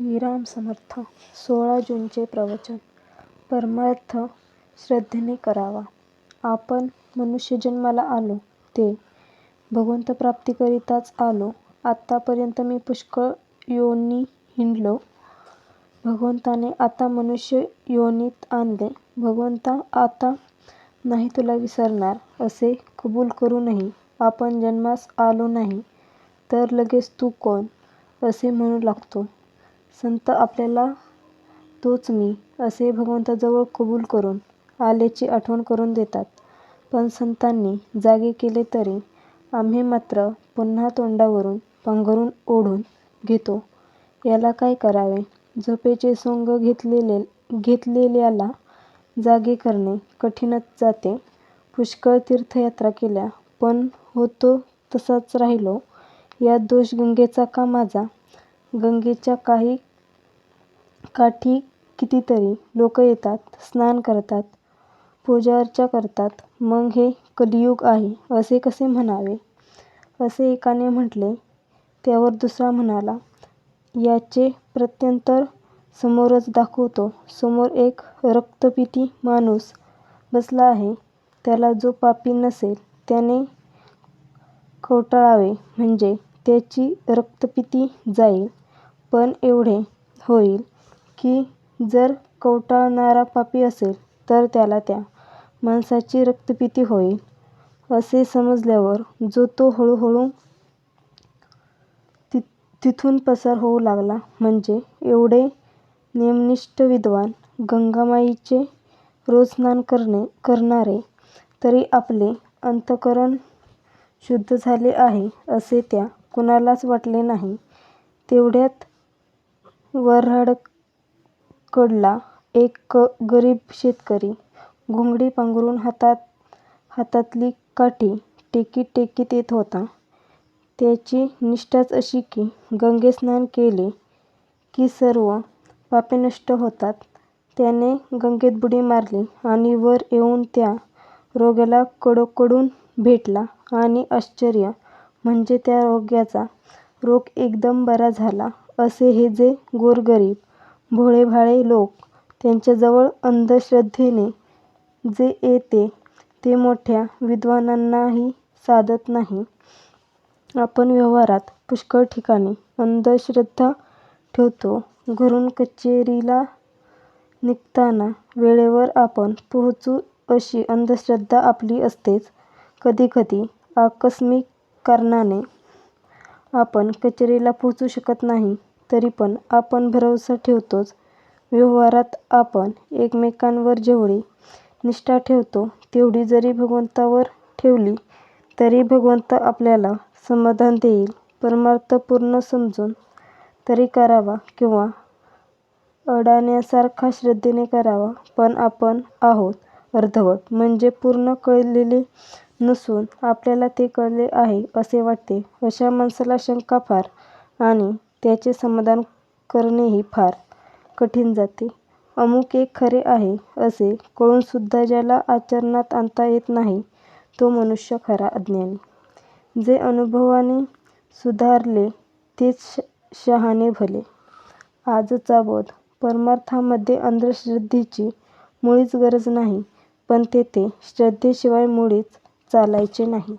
श्रीराम समर्थ सोळा जूनचे प्रवचन परमार्थ श्रद्धेने करावा. आपण मनुष्यजन्माला आलो ते भगवंतप्राप्तीकरिताच आलो. आत्तापर्यंत मी पुष्कळ योनी हिंडलो. भगवंताने आता मनुष्य योनीत आणले. भगवंता आता नाही तुला विसरणार असे कबूल करूनही आपण जन्मास आलो नाही तर लगेच तू कोण असे म्हणू लागतो. संत आपल्याला तोच मी असे भगवंताजवळ कबूल करून आल्याची आठवण करून देतात. पण संतांनी जागे केले तरी आम्ही मात्र पुन्हा तोंडावरून पांघरून ओढून घेतो. याला काय करावे? झोपेचे सोंग घेतलेल्याला जागे करणे कठीणच जाते. पुष्कळ तीर्थयात्रा केल्या पण होतो तसाच राहिलो. यात दोष गंगेचा का माझा? गंगेच्या काही काठी कितीतरी लोक येतात, स्नान करतात, पूजाअर्चा करतात. मग हे कलियुग आहे असे कसे म्हणावे? असे एकाने म्हटले. त्यावर दुसरा म्हणाला, याचे प्रत्यंतर समोरच दाखवतो. समोर एक रक्तपिती माणूस बसला आहे. त्याला जो पापी नसेल त्याने कवटाळावे म्हणजे त्याची रक्तपिती जाईल. पण एवढे होईल की जर कवटाळणारा पापी असेल तर त्याला त्या माणसाची रक्तपीती होईल असे समजल्यावर जो तो हळूहळू तिथून पसार होऊ लागला. म्हणजे एवढे नियमनिष्ठ विद्वान, गंगामाईचे रोज स्नान करणारे तरी आपले अंतःकरण शुद्ध झाले आहे असे त्या कुणालाच वाटले नाही. तेवढ्यात कडला एक गरीब शेतकरी घोंगडी पांघरून हातात हातातली काठी टेकीत टेकीत येत होता. त्याची निष्ठाच अशी की गंगेत स्नान केले की सर्व पापे नष्ट होतात. त्याने गंगेत बुडी मारली आणि वर येऊन त्या रोग्याला कडकडून भेटला आणि आश्चर्य म्हणजे त्या रोग्याचा रोग एकदम बरा झाला. असे हे जे गोरगरीब, भोळेभाळे लोक त्यांच्याजवळ अंधश्रद्धेने जे येते ते मोठ्या विद्वानांनाही साधत नाही. आपण व्यवहारात पुष्कळ ठिकाणी अंधश्रद्धा ठेवतो. घरून कचेरीला निघताना वेळेवर आपण पोहोचू अशी अंधश्रद्धा आपली असतेच. कधीकधी आकस्मिक कारणाने आपण कचेरीला पोहोचू शकत नाही तरी पण आपण भरवसा ठेवतोच. व्यवहारात आपण एकमेकांवर जेवढी निष्ठा ठेवतो तेवढी जरी भगवंतावर ठेवली तरी भगवंत आपल्याला समाधान देईल. परमार्थ पूर्ण समजून तरी करावा किंवा अडाण्यासारखा श्रद्धेने करावा. पण आपण आहोत अर्धवट म्हणजे पूर्ण कळलेले नसून आपल्याला ते कळले आहे असे वाटते अशा माणसाला शंका फार आणि त्याचे समाधान करणेही फार कठीण जाते. अमुक एक खरे आहे असे कळूनसुद्धा ज्याला आचरणात आणता येत नाही तो मनुष्य खरा अज्ञानी. जे अनुभवाने सुधारले तेच शहाणे भले. आजचा बोध परमार्थामध्ये अंधश्रद्धेची मुळीच गरज नाही पण तेथे श्रद्धेशिवाय मुळीच चालायचे नाही.